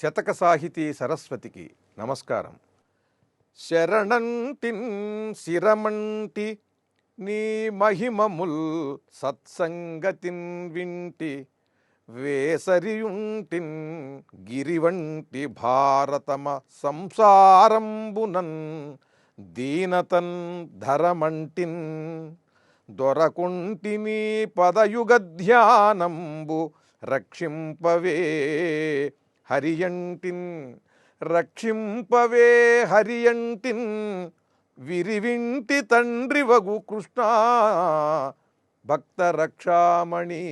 శతక సాహితీ సరస్వతికి నమస్కారం. శరణంటిన్ శిరమంటి నీ మహిమముల్ సత్సంగతిన్ వింటి వేసరియుంటిన్ గిరివంటి భారతమ సంసారంబునన్ దీనతన్ ధరమంటిన్ దొరకుంటి నీ పదయుగ ధ్యానంబు రక్షింపవే హరియంటిన్ రక్షింపవే హరియంటిన్ విరివింటి తండ్రి వగు కృష్ణ భక్త రక్షామణి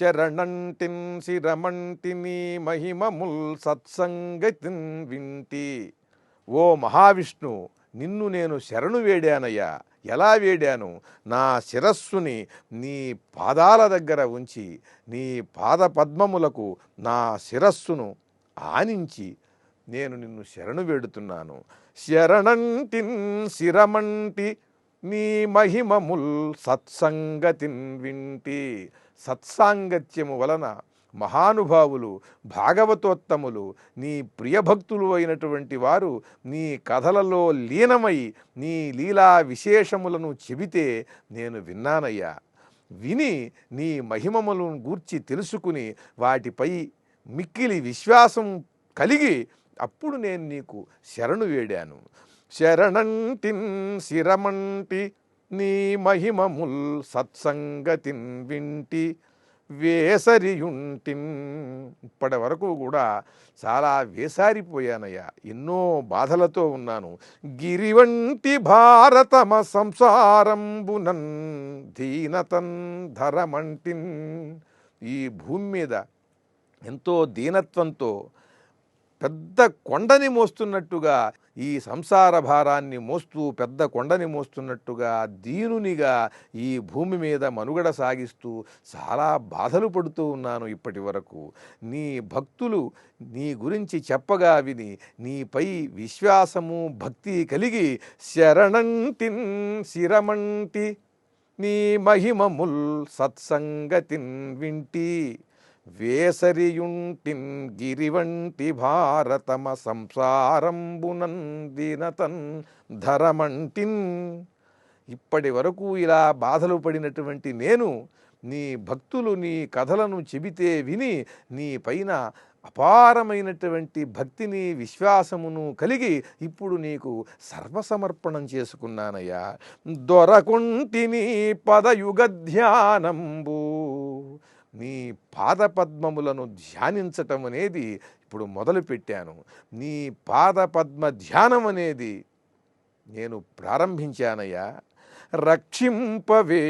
శరణంటిన్ శిరమంటిని మహిమముల్ సత్సంగతిన్ వింటి. ఓ మహావిష్ణు నిన్ను నేను శరణు వేడానయ్యా. ఎలా వేడాను? నా శిరస్సుని నీ పాదాల దగ్గర ఉంచి నీ పాద పద్మములకు నా శిరస్సును ఆనించి నేను నిన్ను శరణు వేడుతున్నాను. శరణంటిన్ శిరమంటి నీ మహిమముల్ సత్సంగతిన్ వింటి. సత్సాంగత్యము వలన మహానుభావులు భాగవతోత్తములు నీ ప్రియభక్తులు అయినటువంటి వారు నీ కథలలో లీనమై నీ లీలా విశేషములను చెబితే నేను విన్నానయ్యా. విని నీ మహిమములను గూర్చి తెలుసుకుని వాటిపై మిక్కిలి విశ్వాసం కలిగి అప్పుడు నేను నీకు శరణు వేడాను. శరణంటిన్ శిరమంటి నీ మహిమముల్ సత్సంగతిన్ వింటి వేసరియుంటిన్ ఇప్పటి వరకు కూడా చాలా వేసారిపోయానయ్యా. ఎన్నో బాధలతో ఉన్నాను. గిరివంటి భారతమ సంసారంబునన్ దీనతన్ ధరమంటిన్. ఈ భూమి మీద ఎంతో దీనత్వంతో పెద్ద కొండని మోస్తున్నట్టుగా ఈ సంసార భారాన్ని మోస్తూ పెద్ద కొండని మోస్తున్నట్టుగా దీనునిగా ఈ భూమి మీద మనుగడ సాగిస్తూ చాలా బాధలు పడుతూ ఉన్నాను ఇప్పటి వరకు. నీ భక్తులు నీ గురించి చెప్పగా విని నీపై విశ్వాసము భక్తి కలిగి శరణంటిన్ శిరమంటి నీ మహిమముల్ సత్సంగతిన్ వింటి. వేసరియుంటిన్ గిరివంటి భారతమ సంసారంబునందినతన్ ధరమంటిన్. ఇప్పటి వరకు ఇలా బాధలు పడినటువంటి నేను నీ భక్తులు నీ కథలను చెబితే విని నీ పైన అపారమైనటువంటి భక్తిని విశ్వాసమును కలిగి ఇప్పుడు నీకు సర్వసమర్పణం చేసుకున్నానయ్యా. దొరకుంటిని పదయుగ ధ్యానంబు నీ పాదపద్మములను ధ్యానించటం అనేది ఇప్పుడు మొదలుపెట్టాను. నీ పాదపద్మ ధ్యానం అనేది నేను ప్రారంభించానయ్యా. రక్షింపవే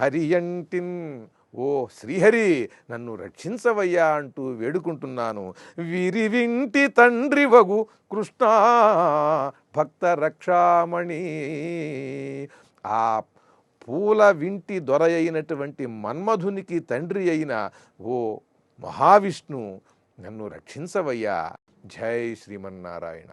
హరియంటిన్ ఓ శ్రీహరి నన్ను రక్షించవయ్యా అంటూ వేడుకుంటున్నాను. విరివింటి తండ్రి వగు కృష్ణ భక్త రక్షామణి. ఆ పూల వింటి దొర అయినటువంటి మన్మధునికి తండ్రి అయిన ఓ మహావిష్ణు నన్ను రక్షించవయ్యా. జై శ్రీమన్నారాయణ.